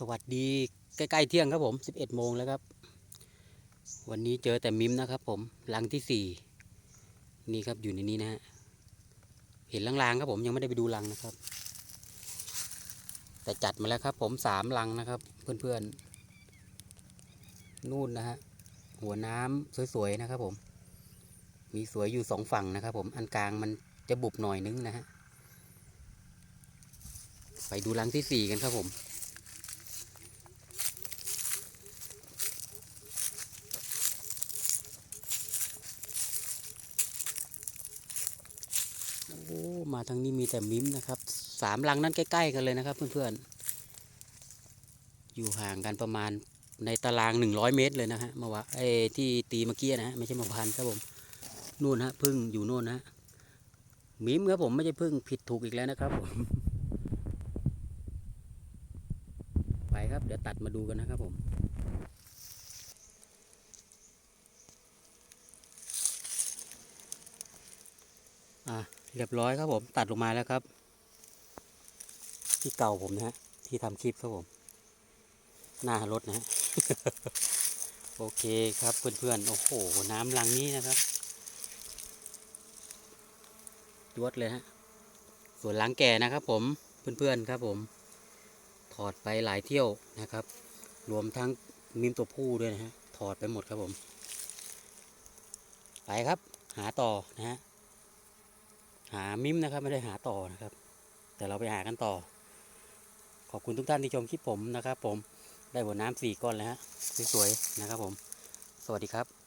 สวัสดีใกล้ๆเที่ยงครับผม 11 โมงแล้วครับ วันนี้เจอแต่มิมนะครับผมลังที่สี่นี่ครับอยู่ในนี้นะฮะเห็นลางๆครับผมยังไม่ได้ไปดูลังนะครับ แต่จัดมาแล้วครับผมสามลังนะครับ เพื่อนๆนู่นนะฮะหัวน้ำสวยๆนะครับผม มีสวยอยู่สองฝั่งนะครับผมอันกลางมันจะบุบหน่อยนึงนะฮะไปดูลังที่สี่กันครับผม โอ้ มาทางนี้มีแต่มิ้มนะครับสามลังนั้นใกล้ ๆ กันเลยนะครับ เพื่อนๆ อยู่ห่างกันประมาณในตารางหนึ่งร้อยเมตรเลยนะฮะมื่อวาไอ้ที่ตีเมื่อกี้นะฮะไม่ใช่มื่อวานครับผมนู่นฮะพึ่งอยู่นู่นนะฮะมิมครับผมไม่ใช่พึ่งผิดถูกอีกแล้วนะครับผมไปครับเดี๋ยวตัดมาดูกันนะครับผมอะ เรียบร้อยครับผมตัดลงมาแล้วครับ ที่เก่าผมนะฮะที่ทำคลิปครับผม หน้ารถนะฮะโอเคครับเพื่อนๆ โอ้โห น้ำลังนี้นะครับยวดเลยฮะส่วนลังแก่นะครับผมเพื่อนๆครับผม ถอดไปหลายเที่ยวนะครับ รวมทั้งมิมตัวผู้ด้วยนะฮะถอดไปหมดครับผม ไปครับ หาต่อนะฮะ หามิมนะครับไม่ได้หาต่อนะครับ แต่เราไปหากันต่อ ขอบคุณทุกท่านที่ชมคลิปผมนะครับ ผมได้หัวน้ำสี่ก้อนแล้วฮะสวยๆนะครับผม สวัสดีครับ